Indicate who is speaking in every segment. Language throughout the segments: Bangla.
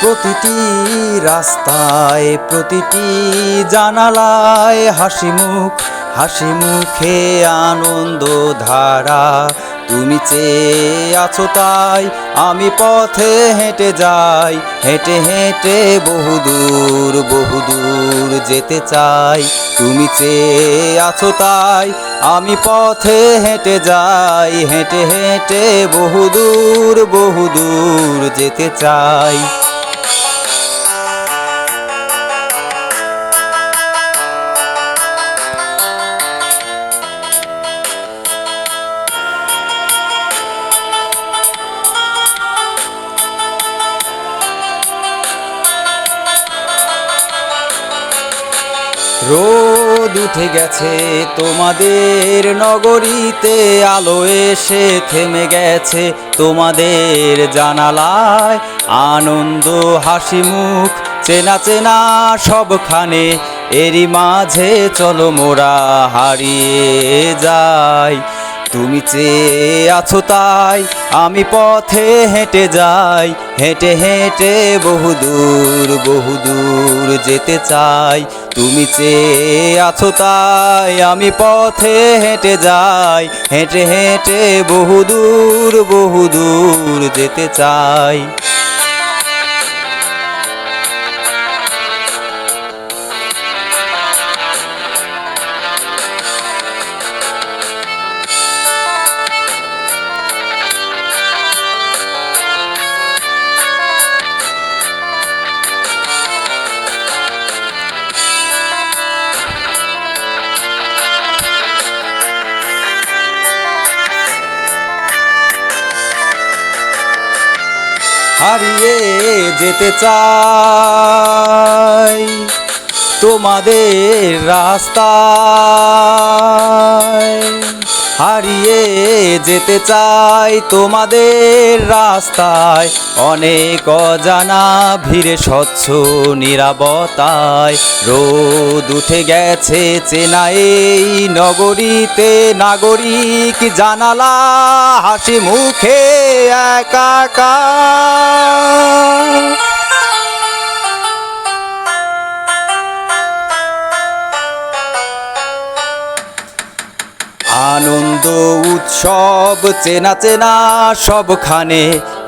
Speaker 1: প্রতিটি রাস্তায়, প্রতিটি জানালায় হাসি মুখ, হাসি মুখে আনন্দ ধারা। তুমি চেয়ে আছো তাই আমি পথে হেঁটে যাই, হেঁটে হেঁটে বহুদূর বহুদূর যেতে চাই। তুমি চেয়ে আছো তাই আমি পথে হেঁটে যাই, হেঁটে হেঁটে বহুদূর বহুদূর যেতে চাই। রোদ উঠে গেছে, তোমাদের নগরীতে আলো এসে থেমে গেছে, তোমাদের জানালায় আনন্দ, হাসি মুখ, চেনা চেনা সবখানে, এরই মাঝে চলো মোরা হারিয়ে যাই। তুমি চেয়ে আছো তাই আমি পথে হেঁটে যাই, হেঁটে হেঁটে বহুদূর বহুদূর যেতে চাই। তুমি চেয়ে আছো তাই আমি পথে হেঁটে যাই, হেঁটে হেঁটে বহুদূর বহুদূর যেতে চাই। হারিয়ে যেতে চাই তোমাদের রাস্তায়। হারিয়ে যেতে চাই তোমাদের রাস্তায়। অনেক অজানা ভিড়ে স্বচ্ছ নিরাপত্তায়। রোদ উঠে গেছে চেনা এই নগরীতে। নাগরিক জানালা, হাসি মুখে একাকার। আনন্দ, উৎসব, চেনা চেনা সবখানে।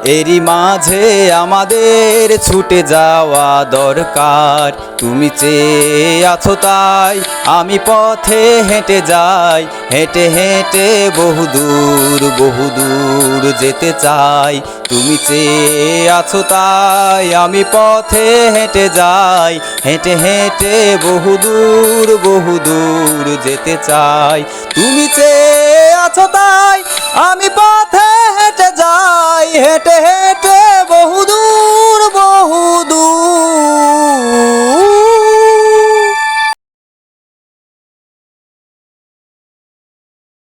Speaker 1: এরই মাঝে আমাদের ছুটে যাওয়া দরকার। তুমি চেয়ে আছো তাই আমি পথে হেঁটে যাই। হেঁটে হেঁটে বহুদূর বহুদূর যেতে চাই। তুমি চেয়ে আছো তাই আমি পথে হেঁটে যাই। হেঁটে হেঁটে বহুদূর বহুদূর যেতে চাই। তুমি চেয়ে আছো তাই আমি পথে হেঁটে যাই হেঁটে হেঁটে